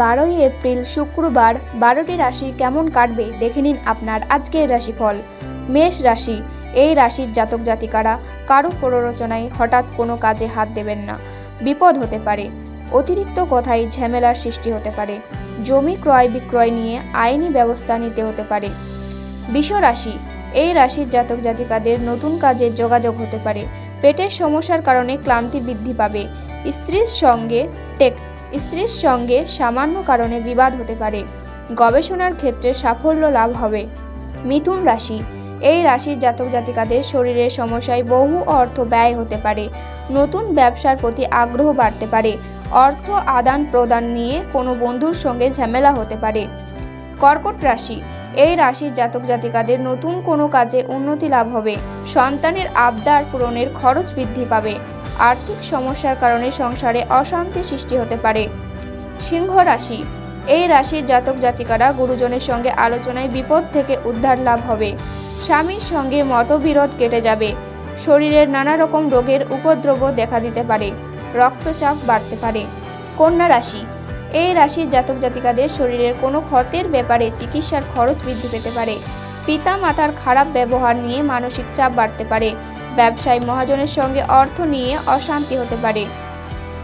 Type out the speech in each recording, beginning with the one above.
বারোই এপ্রিল শুক্রবার বারোটি রাশি কেমন কাটবে দেখে নিন আপনার আজকের রাশিফল। মেষ রাশি, এই রাশির জাতক জাতিকারা কারও প্ররোচনায় হঠাৎ কোনো কাজে হাত দেবেন না। বিপদ হতে পারে, অতিরিক্ত কথায় ঝামেলার সৃষ্টি হতে পারে, জমি ক্রয় বিক্রয় নিয়ে আইনি ব্যবস্থা নিতে হতে পারে। রাশি, এই রাশির জাতক জাতিকাদের নতুন কাজে যোগাযোগ হতে পারে, পেটের সমস্যার কারণে ক্লান্তি বৃদ্ধি পাবে, স্ত্রীর সঙ্গে টেক স্ত্রীর সঙ্গে সামান্য কারণে বিবাদ হতে পারে। গবেষণার ক্ষেত্রে সাফল্য লাভ হবে। মিথুন রাশি। এই রাশির জাতক জাতিকাদের শরীরের সমস্যায় বহু অর্থ ব্যয় হতে পারে। নতুন ব্যবসার প্রতি আগ্রহ বাড়তে পারে। অর্থ আদান প্রদান নিয়ে কোনো বন্ধুর সঙ্গে ঝামেলা হতে পারে। কর্কট রাশি। এই রাশির জাতক জাতিকাদের নতুন কোনো কাজে উন্নতি লাভ হবে। সন্তানের আবদার পূরণের খরচ বৃদ্ধি পাবে। আর্থিক সমস্যার কারণে সংসারে অশান্তি সৃষ্টি হতে পারে। সিংহ রাশি, এই রাশির জাতক জাতিকারা গুরুজনের সঙ্গে আলোচনায় বিপদ থেকে উদ্ধার লাভ হবে। স্বামীর সঙ্গে মতবিরোধ কেটে যাবে। শরীরের নানা রকম রোগের উপদ্রব দেখা দিতে পারে। রক্তচাপ বাড়তে পারে। কন্যা রাশি, এই রাশির জাতক জাতিকাদের শরীরের কোনো ক্ষতের ব্যাপারে চিকিৎসার খরচ বৃদ্ধি পেতে পারে। পিতা মাতার খারাপ ব্যবহার নিয়ে মানসিক চাপ বাড়তে পারে। ব্যবসায় মহাজনের সঙ্গে অর্থ নিয়ে অশান্তি হতে পারে।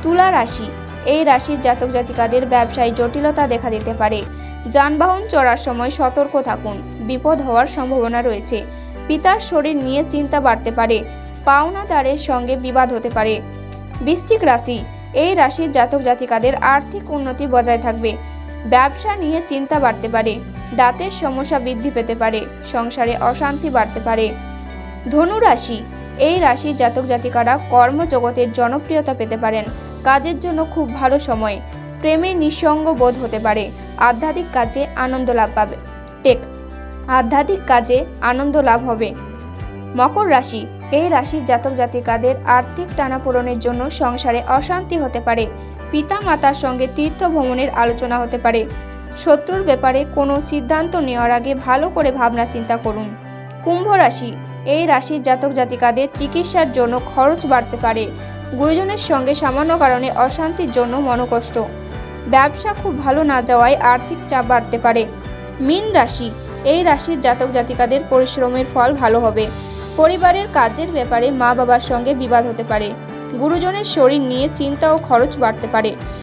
তুলা রাশি, এই রাশির জাতক জাতিকাদের ব্যবসায় জটিলতা দেখা দিতে পারে। যানবাহন চড়ার সময় সতর্ক থাকুন, বিপদ হওয়ার সম্ভাবনা রয়েছে। পিতার শরীর নিয়ে চিন্তা বাড়তে পারে, পাওনাদারের সঙ্গে বিবাদ হতে পারে। বৃশ্চিক রাশি, এই রাশির জাতক জাতিকাদের আর্থিক উন্নতি বজায় থাকবে। ব্যবসা নিয়ে চিন্তা বাড়তে পারে, দাঁতের সমস্যা বৃদ্ধি পেতে পারে, সংসারে অশান্তি বাড়তে পারে। ধনু রাশি। এই রাশির জাতক জাতিকারা কর্মজগতের জনপ্রিয়তা পেতে পারেন। কাজের জন্য খুব ভালো সময়। প্রেমে নিঃসঙ্গ বোধ হতে পারে। আধ্যাত্মিক কাজে আনন্দ লাভ পাবে। টেক। আধ্যাত্মিক কাজে আনন্দ লাভ হবে। মকর রাশি। এই রাশির জাতক জাতিকাদের আর্থিক টানাপোড়েনের জন্য সংসারে অশান্তি হতে পারে। পিতা মাতার সঙ্গে তীর্থ ভ্রমণের আলোচনা হতে পারে। শত্রুর ব্যাপারে কোনো সিদ্ধান্ত নেওয়ার আগে ভালো করে ভাবনা চিন্তা করুন। কুম্ভ রাশি। এই রাশির জাতক জাতিকাদের চিকিৎসার জন্য খরচ বাড়তে পারে। গুরুজনের সঙ্গে সামান্য কারণে অশান্তির জন্য মনোকষ্ট। ব্যবসা খুব ভালো না যাওয়ায় আর্থিক চাপ বাড়তে পারে। মিন রাশি, এই রাশির জাতক জাতিকাদের পরিশ্রমের ফল ভালো হবে। পরিবারের কাজের ব্যাপারে মা বাবার সঙ্গে বিবাদ হতে পারে। গুরুজনের শরীর নিয়ে চিন্তা ও খরচ বাড়তে পারে।